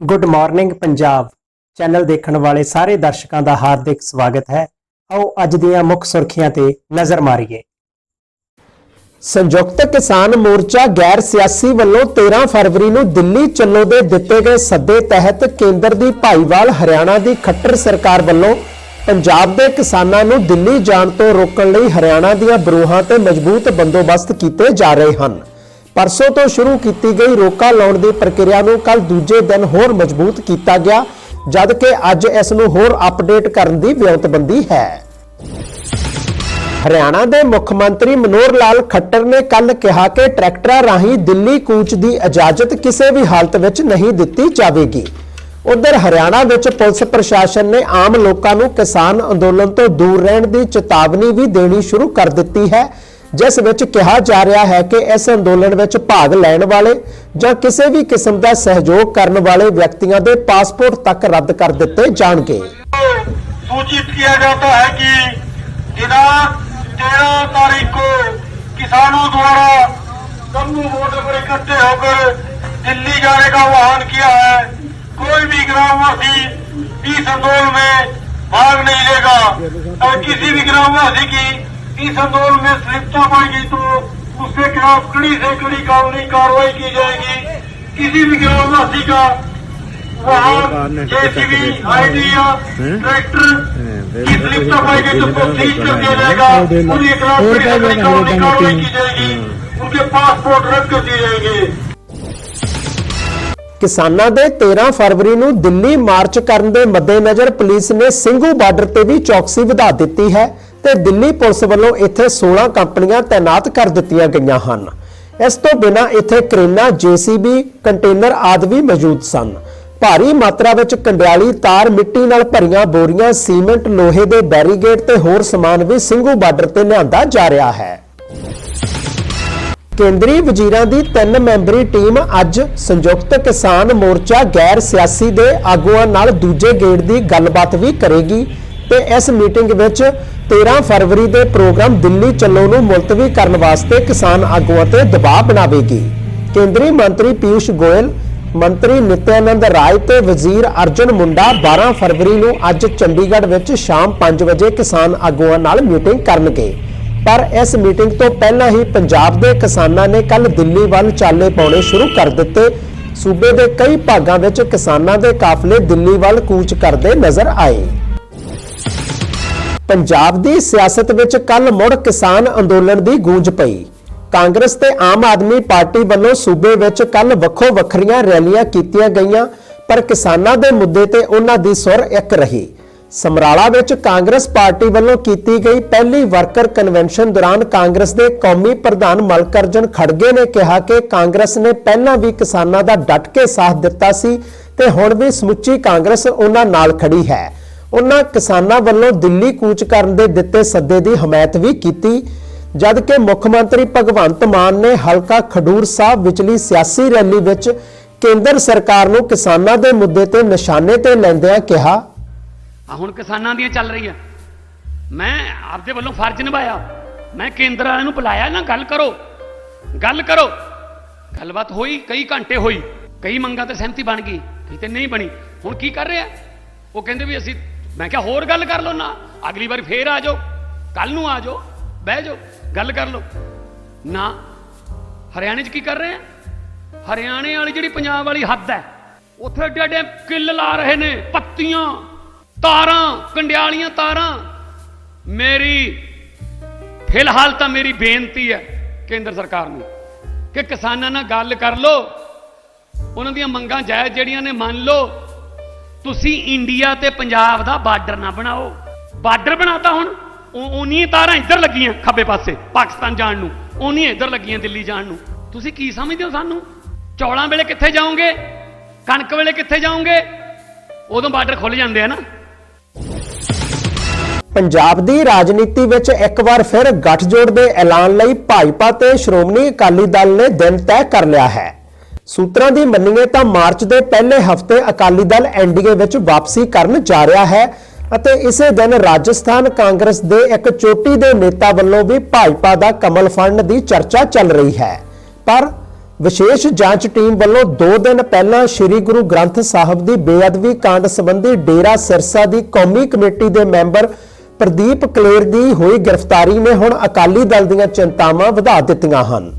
Good morning Punjab channel ਦੇਖਣ ਵਾਲੇ ਸਾਰੇ ਦਰਸ਼ਕਾਂ ਦਾ ਹਾਰਦਿਕ ਸਵਾਗਤ ਹੈ। ਆਓ ਅੱਜ ਦੀਆਂ ਮੁੱਖ ਸੁਰਖੀਆਂ ਤੇ ਨਜ਼ਰ ਮਾਰੀਏ। ਸੰਯੁਕਤ ਕਿਸਾਨ ਮੋਰਚਾ ਗੈਰ ਸਿਆਸੀ ਵੱਲੋਂ 13 ਫਰਵਰੀ ਨੂੰ ਦਿੱਲੀ ਚੱਲੋ ਦੇ ਦਿੱਤੇ ਗਏ ਸੱਦੇ ਤਹਿਤ ਕੇਂਦਰ ਦੀ ਭਾਈਵਾਲ ਹਰਿਆਣਾ ਦੀ ਖੱਟਰ ਸਰਕਾਰ ਵੱਲੋਂ ਪੰਜਾਬ ਦੇ ਕਿਸਾਨਾਂ ਨੂੰ ਦਿੱਲੀ ਜਾਣ ਤੋਂ ਰੋਕਣ ਲਈ ਹਰਿਆਣਾ ਦੀਆਂ ਬਰੂਹਾਂ ਤੇ ਮਜ਼ਬੂਤ ਬੰਦੋਬਸਤ ਕੀਤੇ ਜਾ ਰਹੇ ਹਨ। ਪਰਸੋਂ ਤੋਂ ਸ਼ੁਰੂ ਕੀਤੀ ਗਈ ਰੋਕਾ ਲਾਉਣ ਦੀ ਪ੍ਰਕਿਰਿਆ ਨੂੰ ਕੱਲ ਦੂਜੇ ਦਿਨ ਹੋਰ ਮਜ਼ਬੂਤ ਕੀਤਾ ਗਿਆ ਜਦ ਕਿ ਅੱਜ ਇਸ ਨੂੰ ਹੋਰ ਅਪਡੇਟ ਕਰਨ ਦੀ ਵਿਉਂਤਬੰਦੀ ਹੈ। ਹਰਿਆਣਾ ਦੇ ਮੁੱਖ ਮੰਤਰੀ ਮਨੋਹਰ ਲਾਲ ਖੱਟਰ ਨੇ ਕੱਲ ਕਿਹਾ ਕਿ ਟਰੈਕਟਰਾਂ ਰਾਹੀਂ ਦਿੱਲੀ ਕੂਚ ਦੀ ਇਜਾਜ਼ਤ ਕਿਸੇ ਵੀ ਹਾਲਤ ਵਿੱਚ ਨਹੀਂ ਦਿੱਤੀ ਜਾਵੇਗੀ। ਉਧਰ ਹਰਿਆਣਾ ਵਿੱਚ ਪੁਲਿਸ ਪ੍ਰਸ਼ਾਸਨ ਨੇ ਆਮ ਲੋਕਾਂ ਨੂੰ ਕਿਸਾਨ ਅੰਦੋਲਨ ਤੋਂ ਦੂਰ ਰਹਿਣ ਦੀ ਚੇਤਾਵਨੀ ਵੀ ਦੇਣੀ ਸ਼ੁਰੂ ਕਰ ਦਿੱਤੀ ਹੈ। ਜਿਸ ਵਿੱਚ ਕਿਹਾ ਜਾ ਰਿਹਾ ਹੈ ਕਿ ਇਸ ਅੰਦੋਲਨ ਵਿੱਚ ਭਾਗ ਲੈਣ ਵਾਲੇ ਜਾਂ ਕਿਸੇ ਵੀ ਕਿਸਮ ਦਾ ਸਹਿਯੋਗ ਕਰਨ ਵਾਲੇ ਵਿਅਕਤੀਆਂ ਦੇ ਪਾਸਪੋਰਟ ਤੱਕ ਰੱਦ ਕਰ ਦਿੱਤੇ ਜਾਣਗੇ सूचित किया जाता है कि दिनांक तेरह तारीख को किसानों द्वारा जम्मू बॉर्डर पर इकट्ठे होकर दिल्ली जाने का आह्वान किया है कोई भी ग्रामवासी इस आंदोलन में भाग नहीं लेगा और किसी भी ग्रामवासी की इस आंदोलन में संलिप्तता पाएगी तो उसके खिलाफ कड़ी से कड़ी कानूनी कार्रवाई की जाएगी किसी भी ग्रामवासी का वहाँ जेसीबी आईडी या ट्रैक्टर की स्लिपता पाएगी तो उसको सीज कर दिया जाएगा उनके खिलाफ कड़ी से कड़ी कानूनी कार्रवाई की जाएगी उनके पासपोर्ट रद्द कर दिए जाएंगे ਕਿਸਾਨਾਂ ਦੇ 13 ਫਰਵਰੀ ਨੂੰ ਦਿੱਲੀ ਮਾਰਚ ਕਰਨ ਦੇ ਮੱਦੇਨਜ਼ਰ ਪੁਲਿਸ ਨੇ ਸਿੰਘੂ ਬਾਰਡਰ ਤੇ ਵੀ ਚੌਕਸੀ ਵਧਾ ਦਿੱਤੀ ਹੈ ਤੇ ਦਿੱਲੀ ਪੁਲਿਸ ਵੱਲੋਂ ਇੱਥੇ 16 ਕੰਪਨੀਆਂ ਤਾਇਨਾਤ ਕਰ ਦਿੱਤੀਆਂ ਗਈਆਂ ਹਨ। ਇਸ ਤੋਂ ਬਿਨਾਂ ਇੱਥੇ ਕਰੇਨਾਂ, ਜੀਸੀਬੀ, ਕੰਟੇਨਰ ਆਦਿ ਵੀ ਮੌਜੂਦ ਸਨ। ਭਾਰੀ ਮਾਤਰਾ ਵਿੱਚ ਕੰਡਿਆਲੀ ਤਾਰ ਮਿੱਟੀ ਨਾਲ ਭਰੀਆਂ ਬੋਰੀਆਂ, ਸੀਮੈਂਟ, ਲੋਹੇ ਦੇ ਬੈਰੀਗੇਡ ਤੇ ਹੋਰ ਸਮਾਨ ਵੀ ਸਿੰਘੂ ਬਾਰਡਰ ਤੇ ਲਿਆਂਦਾ ਜਾ ਰਿਹਾ ਹੈ। ਕੇਂਦਰੀ ਵਜ਼ੀਰਾਂ ਦੀ ਤਿੰਨ ਮੈਂਬਰੀ ਟੀਮ ਅੱਜ ਸੰਯੁਕਤ ਕਿਸਾਨ ਮੋਰਚਾ ਗੈਰ ਸਿਆਸੀ ਦੇ ਆਗੂਆਂ ਨਾਲ ਦੂਜੇ ਗੇੜ ਦੀ ਗੱਲਬਾਤ ਵੀ ਕਰੇਗੀ ਤੇ ਇਸ ਮੀਟਿੰਗ ਵਿੱਚ 13 ਫਰਵਰੀ ਦੇ ਪ੍ਰੋਗਰਾਮ ਦਿੱਲੀ ਚੱਲੋ ਨੂੰ ਮੁਲਤਵੀ ਕਰਨ ਵਾਸਤੇ ਕਿਸਾਨ ਆਗੂਆਂ ਤੇ ਦਬਾਅ ਬਣਾਵੇਗੀ। ਕੇਂਦਰੀ ਮੰਤਰੀ ਪਿਊਸ਼ ਗੋਇਲ, ਮੰਤਰੀ ਨਿਤਿਆਨੰਦ ਰਾਏ ਤੇ ਵਜ਼ੀਰ ਅਰਜੁਨ ਮੁੰਡਾ 12 ਫਰਵਰੀ ਨੂੰ ਅੱਜ ਚੰਡੀਗੜ੍ਹ ਵਿੱਚ ਸ਼ਾਮ 5 ਵਜੇ ਕਿਸਾਨ ਆਗੂਆਂ ਨਾਲ ਮੀਟਿੰਗ ਕਰਨਗੇ। ਪਰ ਇਸ ਮੀਟਿੰਗ ਤੋਂ ਪਹਿਲਾਂ ਹੀ ਪੰਜਾਬ ਦੇ ਕਿਸਾਨਾਂ ਨੇ ਕੱਲ ਦਿੱਲੀ ਵੱਲ ਚਾਲੇ ਪਾਉਣੇ ਸ਼ੁਰੂ ਕਰ ਦਿੱਤੇ। ਸੂਬੇ ਦੇ ਕਈ ਭਾਗਾਂ ਵਿੱਚ ਕਿਸਾਨਾਂ ਦੇ ਕਾਫਲੇ ਦਿੱਲੀ ਵੱਲ ਕੂਚ ਕਰਦੇ ਨਜ਼ਰ ਆਏ। ਪੰਜਾਬ ਦੀ ਸਿਆਸਤ ਵਿੱਚ ਕੱਲ ਮੁੜ ਕਿਸਾਨ ਅੰਦੋਲਨ ਦੀ ਗੂੰਜ ਪਈ। ਕਾਂਗਰਸ ਤੇ ਆਮ ਆਦਮੀ ਪਾਰਟੀ ਵੱਲੋਂ ਸੂਬੇ ਵਿੱਚ ਕੱਲ ਵੱਖੋ ਵੱਖਰੀਆਂ ਰੈਲੀਆਂ ਕੀਤੀਆਂ ਗਈਆਂ, ਪਰ ਕਿਸਾਨਾਂ ਦੇ ਮੁੱਦੇ ਤੇ ਉਹਨਾਂ ਦੀ ਸੁਰ ਇੱਕ ਰਹੀ। ਸਮਰਾਲਾ ਵਿੱਚ ਕਾਂਗਰਸ ਪਾਰਟੀ ਵੱਲੋਂ ਕੀਤੀ ਗਈ ਪਹਿਲੀ ਵਰਕਰ ਕਨਵੈਨਸ਼ਨ ਦੌਰਾਨ ਕਾਂਗਰਸ ਦੇ ਕੌਮੀ ਪ੍ਰਧਾਨ ਮਲਕਰਜਨ ਖੜਗੇ ਨੇ ਕਿਹਾ ਕਿ ਕਾਂਗਰਸ ਨੇ ਪਹਿਲਾਂ ਵੀ ਕਿਸਾਨਾਂ ਦਾ ਡਟ ਕੇ ਸਾਥ ਦਿੱਤਾ ਸੀ ਤੇ ਹੁਣ ਵੀ ਸਮੁੱਚੀ ਕਾਂਗਰਸ ਉਹਨਾਂ ਨਾਲ ਖੜੀ ਹੈ। ਉਹਨਾਂ ਕਿਸਾਨਾਂ ਵੱਲੋਂ ਦਿੱਲੀ ਕੂਚ ਕਰਨ ਦੇ ਦਿੱਤੇ ਸੱਦੇ ਦੀ ਹਮਾਇਤ ਵੀ ਕੀਤੀ, ਜਦ ਕਿ ਮੁੱਖ ਮੰਤਰੀ ਭਗਵੰਤ ਮਾਨ ਨੇ ਹਲਕਾ ਖਡੂਰ ਸਾਹਿਬ ਵਿਚਲੀ ਸਿਆਸੀ ਰੈਲੀ ਵਿੱਚ ਕੇਂਦਰ ਸਰਕਾਰ ਨੂੰ ਕਿਸਾਨਾਂ ਦੇ ਮੁੱਦੇ ਤੇ ਨਿਸ਼ਾਨੇ ਤੇ ਲੈਂਦਿਆਂ ਕਿਹਾ। ਆ ਹੁਣ ਕਿਸਾਨਾਂ ਦੀਆਂ ਚੱਲ ਰਹੀਆਂ। ਮੈਂ ਆਪਦੇ ਵੱਲੋਂ ਫਰਜ਼ ਨਿਭਾਇਆ। ਮੈਂ ਕੇਂਦਰ ਵਾਲਿਆਂ ਨੂੰ ਬੁਲਾਇਆ, ਨਾ ਗੱਲ ਕਰੋ। ਗੱਲ ਕਰੋ। ਗੱਲਬਾਤ ਹੋਈ, ਕਈ ਘੰਟੇ ਹੋਈ, ਕਈ ਮੰਗਾਂ ਤੇ ਸਹਿਮਤੀ ਬਣ ਗਈ, ਕਈ ਨਹੀਂ ਬਣੀ। ਹੁਣ ਕੀ ਕਰ ਰਿਹਾ ਉਹ ਕਹਿੰਦੇ ਵੀ ਅਸੀਂ ਮੈਂ ਕਿਹਾ, ਹੋਰ ਗੱਲ ਕਰ ਲਓ ਨਾ। ਅਗਲੀ ਵਾਰ ਫੇਰ ਆ ਜਾਓ। ਕੱਲ ਨੂੰ ਆ ਜਾਓ। ਬਹਿ ਜਾਓ। ਗੱਲ ਕਰ ਲਓ। ਨਾ, ਹਰਿਆਣੇ 'ਚ ਕੀ ਕਰ ਰਹੇ ਆ? ਹਰਿਆਣੇ ਵਾਲੀ ਜਿਹੜੀ ਪੰਜਾਬ ਵਾਲੀ ਹੱਦ ਹੈ, ਉੱਥੇ ਏਡੇ ਏਡੇ ਕਿੱਲ ਲਾ ਰਹੇ ਨੇ, ਪੱਤੀਆਂ, ਤਾਰਾਂ, ਕੰਡਿਆਲੀਆਂ ਤਾਰਾਂ। ਮੇਰੀ, ਫਿਲਹਾਲ ਤਾਂ ਮੇਰੀ ਬੇਨਤੀ ਹੈ ਕੇਂਦਰ ਸਰਕਾਰ ਨੂੰ ਕਿ ਕਿਸਾਨਾਂ ਨਾਲ ਗੱਲ ਕਰ ਲਓ। ਉਹਨਾਂ ਦੀਆਂ ਮੰਗਾਂ ਜਾਇਜ਼ ਜਿਹੜੀਆਂ ਨੇ ਮੰਨ ਲਓ। ਤੁਸੀਂ ਇੰਡੀਆ ਤੇ ਪੰਜਾਬ ਦਾ ਬਾਰਡਰ ਨਾ ਬਣਾਓ। ਬਾਰਡਰ ਬਣਾਤਾ ਹੁਣ ਉਹਨੀਆਂ ਤਾਰਾਂ ਇੱਧਰ ਲੱਗੀਆਂ ਖੱਬੇ ਪਾਸੇ, ਪਾਕਿਸਤਾਨ ਜਾਣ ਨੂੰ। ਉਹਨੀਆਂ ਇੱਧਰ ਲੱਗੀਆਂ ਦਿੱਲੀ ਜਾਣ ਨੂੰ। ਤੁਸੀਂ ਕੀ ਸਮਝਦੇ ਹੋ ਸਾਨੂੰ? ਚੌਲਾਂ ਵੇਲੇ ਕਿੱਥੇ ਜਾਓਗੇ? ਕਣਕ ਵੇਲੇ ਕਿੱਥੇ ਜਾਓਗੇ? ਉਦੋਂ ਬਾਰਡਰ ਖੁੱਲ ਜਾਂਦੇ ਆ ਨਾ। ਪੰਜਾਬ ਦੀ ਰਾਜਨੀਤੀ ਵਿੱਚ ਇੱਕ ਵਾਰ ਫਿਰ ਗੱਠਜੋੜ ਦੇ ਐਲਾਨ ਲਈ ਭਾਜਪਾ ਤੇ ਸ਼੍ਰੋਮਣੀ ਅਕਾਲੀ ਦਲ ਨੇ ਦਿਨ ਤੈਅ ਕਰ ਲਿਆ ਹੈ। ਸੂਤਰਾਂ ਦੀ ਮੰਨੀਏ ਤਾਂ ਮਾਰਚ ਦੇ ਪਹਿਲੇ ਹਫ਼ਤੇ ਅਕਾਲੀ ਦਲ ਐਨਡੀਏ ਵਿੱਚ ਵਾਪਸੀ ਕਰਨ ਜਾ ਰਿਹਾ ਹੈ ਅਤੇ ਇਸੇ ਦਿਨ ਰਾਜਸਥਾਨ ਕਾਂਗਰਸ ਦੇ ਇੱਕ ਚੋਟੀ ਦੇ ਨੇਤਾ ਵੱਲੋਂ ਵੀ ਭਾਜਪਾ ਦਾ ਕਮਲ ਫੰਡ ਦੀ ਚਰਚਾ ਚੱਲ ਰਹੀ ਹੈ। ਪਰ ਵਿਸ਼ੇਸ਼ ਜਾਂਚ ਟੀਮ ਵੱਲੋਂ 2 ਦਿਨ ਪਹਿਲਾਂ ਸ੍ਰੀ ਗੁਰੂ ਗ੍ਰੰਥ ਸਾਹਿਬ ਦੀ ਬੇਅਦਬੀ ਕਾਂਡ ਸੰਬੰਧੀ ਡੇਰਾ ਸਿਰਸਾ ਦੀ ਕੌਮੀ ਕਮੇਟੀ ਦੇ ਮੈਂਬਰ ਪ੍ਰਦੀਪ ਕਲੇਰ ਦੀ ਹੋਈ ਗ੍ਰਿਫਤਾਰੀ ਨੇ ਹੁਣ ਅਕਾਲੀ ਦਲ ਦੀਆਂ ਚਿੰਤਾਵਾਂ ਵਧਾ ਦਿੱਤੀਆਂ ਹਨ।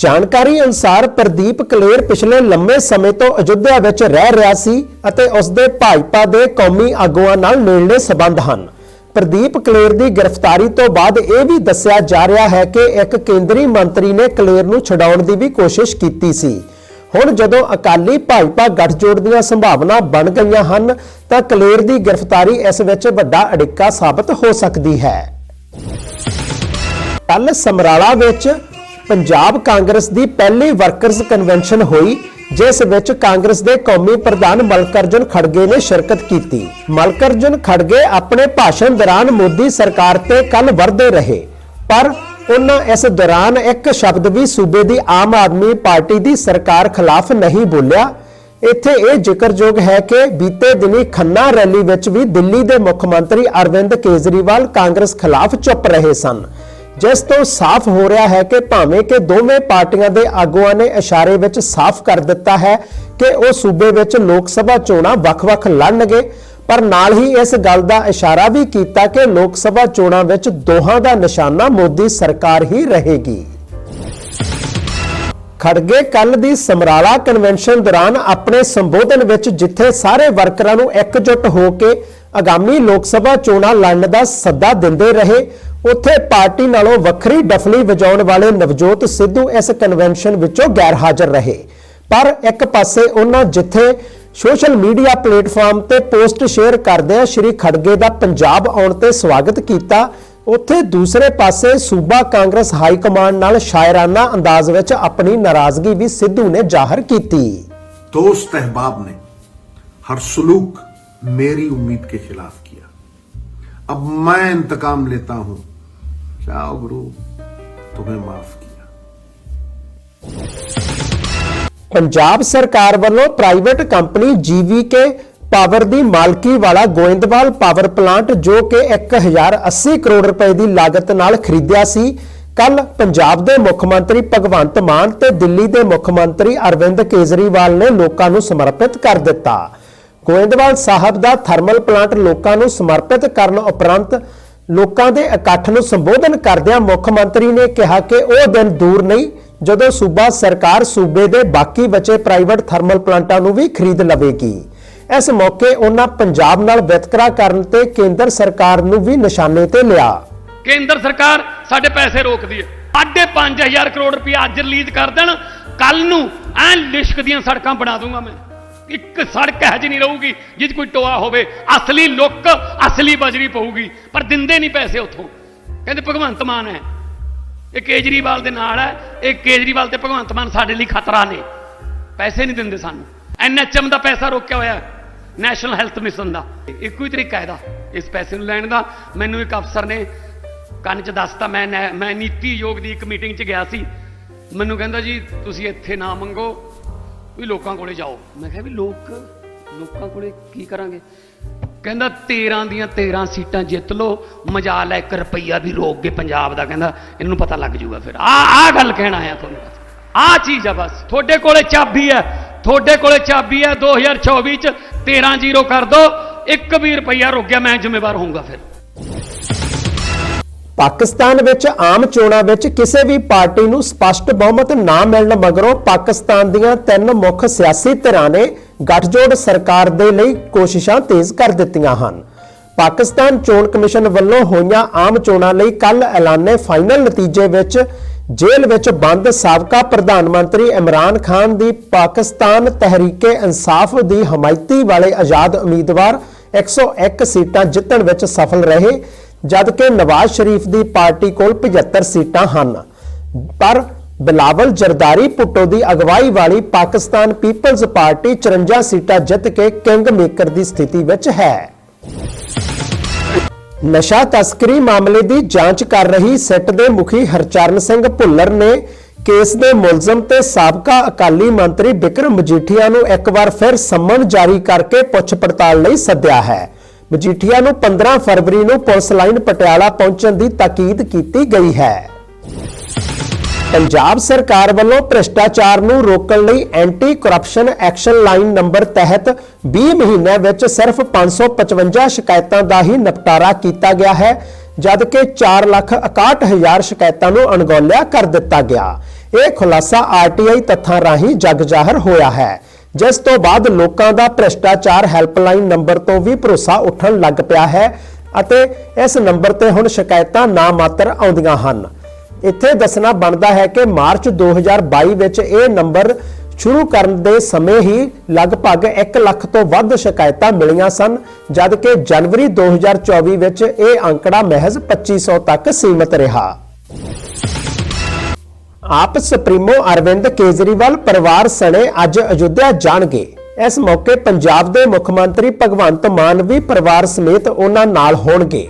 ਜਾਣਕਾਰੀ ਅਨੁਸਾਰ ਪ੍ਰਦੀਪ ਕਲੇਰ ਪਿਛਲੇ ਲੰਮੇ ਸਮੇਂ ਤੋਂ ਅਯੁੱਧਿਆ ਵਿੱਚ ਰਹਿ ਰਿਹਾ ਸੀ ਅਤੇ ਉਸ ਦੇ ਭਾਜਪਾ ਦੇ ਕੌਮੀ ਆਗੂਆਂ ਨਾਲ ਨੇੜਲੇ ਸਬੰਧ ਹਨ। ਪ੍ਰਦੀਪ ਕਲੇਰ ਦੀ ਗ੍ਰਿਫਤਾਰੀ ਤੋਂ ਬਾਅਦ ਇਹ ਵੀ ਦੱਸਿਆ ਜਾ ਰਿਹਾ ਹੈ ਕਿ ਇੱਕ ਕੇਂਦਰੀ ਮੰਤਰੀ ਨੇ ਕਲੇਰ ਨੂੰ ਛਡਾਉਣ ਦੀ ਵੀ ਕੋਸ਼ਿਸ਼ ਕੀਤੀ ਸੀ। ਹੁਣ ਜਦੋਂ ਅਕਾਲੀ ਭਾਜਪਾ ਗੱਠਜੋੜ ਦੀਆਂ ਸੰਭਾਵਨਾ ਬਣ ਗਈਆਂ ਹਨ, ਤਾਂ ਕਲੇਰ ਦੀ ਗ੍ਰਿਫਤਾਰੀ ਇਸ ਵਿੱਚ ਵੱਡਾ ਅੜਿੱਕਾ ਸਾਬਤ ਹੋ ਸਕਦੀ ਹੈ। ਕੱਲ ਸਮਰਾਲਾ ਵਿੱਚ ਪੰਜਾਬ ਕਾਂਗਰਸ ਦੀ ਪਹਿਲੀ ਵਰਕਰਜ਼ ਕਨਵੈਨਸ਼ਨ ਹੋਈ, ਜਿਸ ਵਿੱਚ ਕਾਂਗਰਸ ਦੇ ਕੌਮੀ ਪ੍ਰਧਾਨ ਮਲਕਰਜਨ ਖੜਗੇ ਨੇ ਸ਼ਿਰਕਤ ਕੀਤੀ। ਮਲਕਰਜਨ ਖੜਗੇ ਆਪਣੇ ਭਾਸ਼ਣ ਦੌਰਾਨ ਮੋਦੀ ਸਰਕਾਰ ਤੇ ਕੱਲ ਵਰਦੇ ਰਹੇ, ਪਰ ਉਹਨਾਂ ਇਸ ਦੌਰਾਨ ਇੱਕ ਸ਼ਬਦ ਵੀ ਸੂਬੇ ਦੀ ਆਮ ਆਦਮੀ ਪਾਰਟੀ ਦੀ ਸਰਕਾਰ ਖਿਲਾਫ ਨਹੀਂ ਬੋਲਿਆ। ਇੱਥੇ ਇਹ ਜ਼ਿਕਰਯੋਗ ਹੈ ਕਿ ਬੀਤੇ ਦਿਨੀ ਖੰਨਾ ਰੈਲੀ ਵਿੱਚ ਵੀ ਦਿੱਲੀ ਦੇ ਮੁੱਖ ਮੰਤਰੀ ਅਰਵਿੰਦ ਕੇਜਰੀਵਾਲ ਕਾਂਗਰਸ ਖਿਲਾਫ ਚੁੱਪ ਰਹੇ ਸਨ। ਜਿਸ ਤੋਂ ਸਾਫ਼ ਹੋ ਰਿਹਾ ਹੈ ਕਿ ਭਾਵੇਂ ਕਿ ਦੋਵੇਂ ਪਾਰਟੀਆਂ ਦੇ ਆਗੂਆਂ ਨੇ ਇਸ਼ਾਰੇ ਵਿੱਚ ਸਾਫ਼ ਕਰ ਦਿੱਤਾ ਹੈ ਕਿ ਉਹ ਸੂਬੇ ਵਿੱਚ ਲੋਕ ਸਭਾ ਚੋਣਾਂ ਵੱਖ-ਵੱਖ ਲੜਨਗੇ, ਪਰ ਨਾਲ ਹੀ ਇਸ ਗੱਲ ਦਾ ਇਸ਼ਾਰਾ ਵੀ ਕੀਤਾ ਕਿ ਲੋਕ ਸਭਾ ਚੋਣਾਂ ਵਿੱਚ ਦੋਹਾਂ ਦਾ ਨਿਸ਼ਾਨਾ ਮੋਦੀ ਸਰਕਾਰ ਹੀ ਰਹੇਗੀ। ਖੜਗੇ ਕੱਲ ਦੀ ਸਮਰਾਲਾ ਕਨਵੈਨਸ਼ਨ ਦੌਰਾਨ ਆਪਣੇ ਸੰਬੋਧਨ ਵਿੱਚ ਜਿੱਥੇ ਸਾਰੇ ਵਰਕਰਾਂ ਨੂੰ ਇਕਜੁੱਟ ਹੋ ਕੇ ਆਗਾਮੀ ਲੋਕ ਸਭਾ ਚੋਣਾਂ ਲੜਨ ਦਾ ਸੱਦਾ ਦਿੰਦੇ ਰਹੇ ਉੱਥੇ ਪਾਰਟੀ ਨਾਲੋਂ ਵੱਖਰੀ ਡਫਲੀ ਵਜਾਉਣ ਵਾਲੇ ਨਵਜੋਤ ਸਿੱਧੂ ਇਸ ਕਨਵੈਨਸ਼ਨ ਵਿੱਚੋਂ ਗੈਰ ਹਾਜ਼ਰ ਰਹੇ ਪਰ ਇੱਕ ਪਾਸੇ ਉਹਨਾਂ ਜਿੱਥੇ ਸੋਸ਼ਲ ਮੀਡੀਆ ਪਲੇਟਫਾਰਮ ਤੇ ਪੋਸਟ ਸ਼ੇਅਰ ਕਰਦਿਆਂ ਸ਼੍ਰੀ ਖੜਗੇ ਦਾ ਪੰਜਾਬ ਆਉਣ ਤੇ ਸਵਾਗਤ ਕੀਤਾ ਉੱਥੇ ਦੂਸਰੇ ਪਾਸੇ ਸੂਬਾ ਕਾਂਗਰਸ ਹਾਈ ਕਮਾਂਡ ਨਾਲ ਸ਼ਾਇਰਾਨਾ ਅੰਦਾਜ਼ ਵਿੱਚ ਆਪਣੀ ਨਾਰਾਜ਼ਗੀ ਵੀ ਸਿੱਧੂ ਨੇ ਜ਼ਾਹਰ ਕੀਤੀ दोस्त अहबाब ने हर सलूक मेरी उम्मीद के खिलाफ किया अब मैं इंतकाम लेता हूं जाओ गुरु तुम्हें माफ किया ਪੰਜਾਬ ਸਰਕਾਰ ਵੱਲੋਂ ਪ੍ਰਾਈਵੇਟ ਕੰਪਨੀ ਜੀਵੀਕੇ ਪਾਵਰ ਦੀ ਮਾਲਕੀ ਵਾਲਾ ਗੋਇੰਦਵਾਲ ਪਾਵਰ ਪਲਾਂਟ ਜੋ ਕਿ 1080 ਕਰੋੜ ਰੁਪਏ ਦੀ ਲਾਗਤ ਨਾਲ ਖਰੀਦਿਆ ਸੀ ਕੱਲ ਪੰਜਾਬ ਦੇ ਮੁੱਖ ਮੰਤਰੀ ਭਗਵੰਤ ਮਾਨ ਤੇ ਦਿੱਲੀ ਦੇ ਮੁੱਖ ਮੰਤਰੀ ਅਰਵਿੰਦ ਕੇਜਰੀਵਾਲ ਨੇ ਲੋਕਾਂ ਨੂੰ ਸਮਰਪਿਤ ਕਰ ਦਿੱਤਾ ਗੋਇੰਦਵਾਲ ਸਾਹਿਬ ਦਾ ਥਰਮਲ ਪਲਾਂਟ ਲੋਕਾਂ ਨੂੰ ਸਮਰਪਿਤ ਕਰਨ ਉਪਰੰਤ ਲੋਕਾਂ ਦੇ ਇਕੱਠ ਨੂੰ ਸੰਬੋਧਨ ਕਰਦਿਆਂ ਮੁੱਖ ਮੰਤਰੀ ਨੇ ਕਿਹਾ ਕਿ ਉਹ ਦਿਨ ਦੂਰ ਨਹੀਂ, ਜਦੋਂ ਸੂਬਾ ਸਰਕਾਰ ਸੂਬੇ ਦੇ ਬਾਕੀ ਬਚੇ ਪ੍ਰਾਈਵੇਟ ਥਰਮਲ ਪਲਾਂਟਾਂ ਨੂੰ ਵੀ ਖਰੀਦ ਲਵੇਗੀ। ਇਸ ਮੌਕੇ ਉਹਨਾਂ ਪੰਜਾਬ ਨਾਲ ਵਿਤਕਰਾ ਕਰਨ ਤੇ ਕੇਂਦਰ ਸਰਕਾਰ ਨੂੰ ਵੀ ਨਿਸ਼ਾਨੇ ਤੇ ਲਿਆ। ਕੇਂਦਰ ਸਰਕਾਰ ਸਾਡੇ ਪੈਸੇ ਰੋਕਦੀ ਹੈ। ਸਾਢੇ 5000 ਕਰੋੜ ਰੁਪਏ ਅੱਜ ਰਿਲੀਜ਼ ਕਰ ਦੇਣ। ਕੱਲ ਨੂੰ ਐ ਲਿਸ਼ਕ ਸੜਕਾਂ ਬਣਾ ਦੂੰਗਾ ਮੈਂ। ਇੱਕ ਸੜਕ ਹੈ ਜੀ ਨਹੀਂ ਰਹੂਗੀ ਜਿੱਦ ਕੋਈ ਟੋਆ ਹੋਵੇ। ਅਸਲੀ ਲੁੱਕ, ਅਸਲੀ ਬਜਰੀ ਪਊਗੀ, ਪਰ ਦਿੰਦੇ ਨਹੀਂ ਪੈਸੇ ਉੱਥੋਂ। ਕਹਿੰਦੇ ਭਗਵੰਤ ਮਾਨ ਹੈ। ਇਹ ਕੇਜਰੀਵਾਲ ਦੇ ਨਾਲ ਹੈ। ਇਹ ਕੇਜਰੀਵਾਲ ਤੇ ਭਗਵੰਤ ਮਾਨ ਸਾਡੇ ਲਈ ਖਤਰਾ ਨੇ। ਪੈਸੇ ਨਹੀਂ ਦਿੰਦੇ ਸਾਨੂੰ। ਐਨਐਚਐਮ ਦਾ ਪੈਸਾ ਰੋਕਿਆ ਹੋਇਆ ਨੈਸ਼ਨਲ ਹੈਲਥ ਮਿਸ਼ਨ ਦਾ। ਇੱਕੋ ਹੀ ਤਰੀਕਾ ਇਹਦਾ, ਇਸ ਪੈਸੇ ਨੂੰ ਲੈਣ ਦਾ। ਮੈਨੂੰ ਇੱਕ ਅਫਸਰ ਨੇ ਕੰਨ 'ਚ ਦੱਸਤਾ, ਮੈਂ ਨੈ- ਮੈਂ ਨੀਤੀ ਯੋਗ ਦੀ ਇੱਕ ਮੀਟਿੰਗ 'ਚ ਗਿਆ ਸੀ। ਮੈਨੂੰ ਕਹਿੰਦਾ ਜੀ, ਤੁਸੀਂ ਇੱਥੇ ਨਾ ਮੰਗੋ। ਵੀ ਲੋਕਾਂ ਕੋਲੇ ਜਾਓ। ਮੈਂ ਕਿਹਾ ਵੀ ਲੋਕ, ਲੋਕਾਂ ਕੋਲੇ ਕੀ ਕਰਾਂਗੇ? ਕਹਿੰਦਾ 13 ਦੀਆਂ 13 ਸੀਟਾਂ ਜਿੱਤ ਲਓ ਮਜ਼ਾ ਲੈ 1 ਰੁਪਈਆ ਵੀ ਰੋਕ ਕੇ ਪੰਜਾਬ ਦਾ। ਕਹਿੰਦਾ, ਇਹਨੂੰ ਪਤਾ ਲੱਗ ਜੂਗਾ ਫਿਰ। ਆ ਆ ਗੱਲ ਕਹਿਣਾ ਆ ਤੁਹਾਨੂੰ ਆ ਚੀਜ਼ ਆ ਬਸ। ਤੁਹਾਡੇ ਕੋਲੇ ਚਾਬੀ ਹੈ। ਤੁਹਾਡੇ ਕੋਲੇ ਚਾਬੀ ਹੈ। 2024 ਚ 13 ਜ਼ੀਰੋ ਕਰ ਦੋ। 1 ਵੀ ਰੁਪਈਆ ਰੁਕ ਗਿਆ, ਮੈਂ ਜ਼ਿੰਮੇਵਾਰ ਹੋਊਂਗਾ ਫਿਰ। ਪਾਕਿਸਤਾਨ ਵਿੱਚ ਆਮ ਚੋਣਾਂ ਵਿੱਚ ਕਿਸੇ ਵੀ ਪਾਰਟੀ ਨੂੰ ਸਪਸ਼ਟ ਬਹੁਮਤ ਨਾ ਮਿਲਣ ਮਗਰੋਂ ਪਾਕਿਸਤਾਨ ਦੀਆਂ ਤਿੰਨ ਮੁੱਖ ਸਿਆਸੀ ਧਿਰਾਂ ਨੇ ਗੱਠਜੋੜ ਸਰਕਾਰ ਦੇ ਲਈ ਕੋਸ਼ਿਸ਼ਾਂ ਤੇਜ਼ ਕਰ ਦਿੱਤੀਆਂ ਹਨ। ਪਾਕਿਸਤਾਨ ਚੋਣ ਕਮਿਸ਼ਨ ਵੱਲੋਂ ਹੋਈਆਂ ਆਮ ਚੋਣਾਂ ਲਈ ਕੱਲ ਐਲਾਨੇ ਫਾਈਨਲ ਨਤੀਜੇ ਵਿੱਚ ਜੇਲ੍ਹ ਵਿੱਚ ਬੰਦ ਸਾਬਕਾ ਪ੍ਰਧਾਨ ਮੰਤਰੀ ਇਮਰਾਨ ਖਾਨ ਦੀ ਪਾਕਿਸਤਾਨ ਤਹਿਰੀਕੇ ਇਨਸਾਫ ਦੀ ਹਮਾਇਤੀ ਵਾਲੇ ਆਜ਼ਾਦ ਉਮੀਦਵਾਰ 101 ਸੀਟਾਂ ਜਿੱਤਣ ਵਿੱਚ ਸਫਲ ਰਹੇ। ਜਦਕਿ ਨਵਾਜ਼ ਸ਼ਰੀਫ ਦੀ ਪਾਰਟੀ ਕੋਲ 75 ਸੀਟਾਂ ਹਨ। ਪਰ ਬਿਲਾਵਲ ਜਰਦਾਰੀ ਪੁੱਟੋ ਦੀ ਅਗਵਾਈ ਵਾਲੀ ਪਾਕਿਸਤਾਨ ਪੀਪਲਜ਼ ਪਾਰਟੀ 54 ਸੀਟਾਂ ਜਿੱਤ ਕੇ ਕਿੰਗ ਮੇਕਰ ਦੀ ਸਥਿਤੀ ਵਿੱਚ ਹੈ। ਨਸ਼ਾ ਤਸਕਰੀ ਮਾਮਲੇ ਦੀ ਜਾਂਚ ਕਰ ਰਹੀ ਸਿੱਟ ਦੇ ਮੁਖੀ ਹਰਚਰਨ ਸਿੰਘ ਭੁੱਲਰ ਨੇ ਕੇਸ ਦੇ ਮੁਲਜ਼ਮ ਤੇ ਸਾਬਕਾ ਅਕਾਲੀ ਮੰਤਰੀ ਬਿਕਰਮ ਮਜੀਠੀਆ ਨੂੰ ਇੱਕ ਵਾਰ ਫਿਰ ਸੰਮਨ ਜਾਰੀ ਕਰਕੇ ਪੁੱਛ ਪੜਤਾਲ ਲਈ ਸੱਦਿਆ ਹੈ। ਮਜੀਠੀਆ ਨੂੰ 15 ਫਰਵਰੀ ਨੂੰ ਪੁਲਿਸ ਲਾਈਨ ਪਟਿਆਲਾ ਪਹੁੰਚਣ ਦੀ ਤਾਕੀਦ ਕੀਤੀ ਗਈ ਹੈ। ਪੰਜਾਬ ਸਰਕਾਰ ਵੱਲੋਂ ਭ੍ਰਿਸ਼ਟਾਚਾਰ ਨੂੰ ਰੋਕਣ ਲਈ anti corruption action line number ਤਹਿਤ 20 ਮਹੀਨਿਆਂ ਵਿੱਚ ਸਿਰਫ 555 ਸ਼ਿਕਾਇਤਾਂ ਦਾ ਹੀ ਨਿਪਟਾਰਾ ਕੀਤਾ ਗਿਆ ਹੈ ਜਦਕਿ 4,61,000 ਸ਼ਿਕਾਇਤਾਂ ਨੂੰ ਅਣਗੌਲਿਆ ਕਰ ਦਿੱਤਾ ਗਿਆ। ਇਹ ਖੁਲਾਸਾ ਆਰਟੀਆਈ ਤੱਥਾਂ ਰਾਹੀਂ ਜਗ ਜ਼ਾਹਰ ਹੋਇਆ ਹੈ। ਜਿਸ ਤੋਂ ਬਾਅਦ ਲੋਕਾਂ ਦਾ ਭ੍ਰਿਸ਼ਟਾਚਾਰ ਹੈਲਪਲਾਈਨ ਨੰਬਰ ਤੋਂ ਵੀ ਭਰੋਸਾ ਉੱਠਣ ਲੱਗ ਪਿਆ ਹੈ ਅਤੇ ਇਸ ਨੰਬਰ ਤੇ ਹੁਣ ਸ਼ਿਕਾਇਤਾਂ ਨਾ ਮਾਤਰ ਆਉਂਦੀਆਂ ਹਨ। ਇੱਥੇ ਦੱਸਣਾ ਬਣਦਾ ਹੈ ਕਿ ਮਾਰਚ 2022 ਵਿੱਚ ਇਹ ਨੰਬਰ ਸ਼ੁਰੂ ਕਰਨ ਦੇ ਸਮੇਂ ਹੀ ਲਗਭਗ 1 ਲੱਖ ਤੋਂ ਵੱਧ ਸ਼ਿਕਾਇਤਾਂ ਮਿਲੀਆਂ ਸਨ, ਜਦਕਿ ਜਨਵਰੀ 2024 ਵਿੱਚ ਇਹ ਅੰਕੜਾ ਮਹਿਜ਼ 2500 ਤੱਕ ਸੀਮਤ ਰਿਹਾ। ਆਪ ਸੁਪਰੀਮੋ ਅਰਵਿੰਦ ਕੇਜਰੀਵਾਲ ਪਰਿਵਾਰ ਸਣੇ ਅੱਜ ਅਯੁੱਧਿਆ ਜਾਣਗੇ। ਇਸ ਮੌਕੇ ਪੰਜਾਬ ਦੇ ਮੁੱਖ ਮੰਤਰੀ ਭਗਵੰਤ ਮਾਨ ਵੀ ਪਰਿਵਾਰ ਸਮੇਤ ਉਹਨਾਂ ਨਾਲ ਹੋਣਗੇ।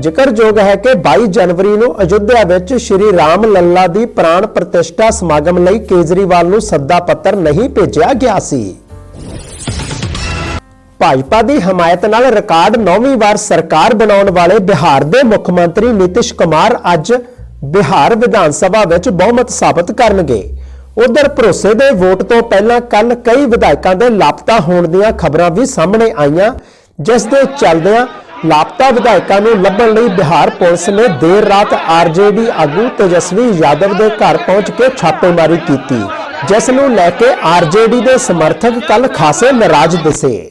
ਜ਼ਿਕਰਯੋਗ ਹੈ ਕਿ 22 ਜਨਵਰੀ ਨੂੰ ਅਯੁੱਧਿਆ ਵਿੱਚ ਸ਼੍ਰੀ ਰਾਮ ਲੱਲਾ ਦੀ ਪ੍ਰਾਣ ਪ੍ਰਤਿਸ਼ਠਾ ਸਮਾਗਮ ਲਈ ਕੇਜਰੀਵਾਲ ਨੂੰ ਸੱਦਾ ਪੱਤਰ ਨਹੀਂ ਭੇਜਿਆ ਗਿਆ ਸੀ। ਭਾਜਪਾ ਦੀ ਹਮਾਇਤ ਨਾਲ ਰਿਕਾਰਡ 9ਵੀਂ ਵਾਰ ਸਰਕਾਰ ਬਣਾਉਣ ਵਾਲੇ ਬਿਹਾਰ ਦੇ ਮੁੱਖ ਮੰਤਰੀ ਨਿਤਿਸ਼ ਕੁਮਾਰ ਅੱਜ ਬਿਹਾਰ ਵਿਧਾਨ ਸਭਾ ਵਿੱਚ ਬਹੁਮਤ ਸਾਬਤ ਕਰਨਗੇ। ਉਧਰ ਭਰੋਸੇ ਦੇ ਵੋਟ ਤੋਂ ਪਹਿਲਾਂ ਕੱਲ ਕਈ ਵਿਧਾਇਕਾਂ ਦੇ ਲਾਪਤਾ ਹੋਣ ਦੀਆਂ ਖਬਰਾਂ ਵੀ ਸਾਹਮਣੇ ਆਈਆਂ, ਜਿਸ ਦੇ ਚੱਲਦਿਆਂ ਲਾਪਤਾ ਵਿਧਾਇਕਾਂ ਨੂੰ ਲੱਭਣ ਲਈ ਬਿਹਾਰ ਪੁਲਿਸ ਨੇ ਦੇਰ ਰਾਤ ਆਰਜੇਡੀ ਆਗੂ ਤੇਜਸਵੀ ਯਾਦਵ ਦੇ ਘਰ ਪਹੁੰਚ ਕੇ ਛਾਪੇਮਾਰੀ ਕੀਤੀ, ਜਿਸ ਨੂੰ ਲੈ ਕੇ ਆਰਜੇਡੀ ਦੇ ਸਮਰਥਕ ਕੱਲ ਖਾਸੇ ਨਾਰਾਜ਼ ਦਿਸੇ।